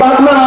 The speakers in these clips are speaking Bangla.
বাগনা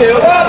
ถือว่า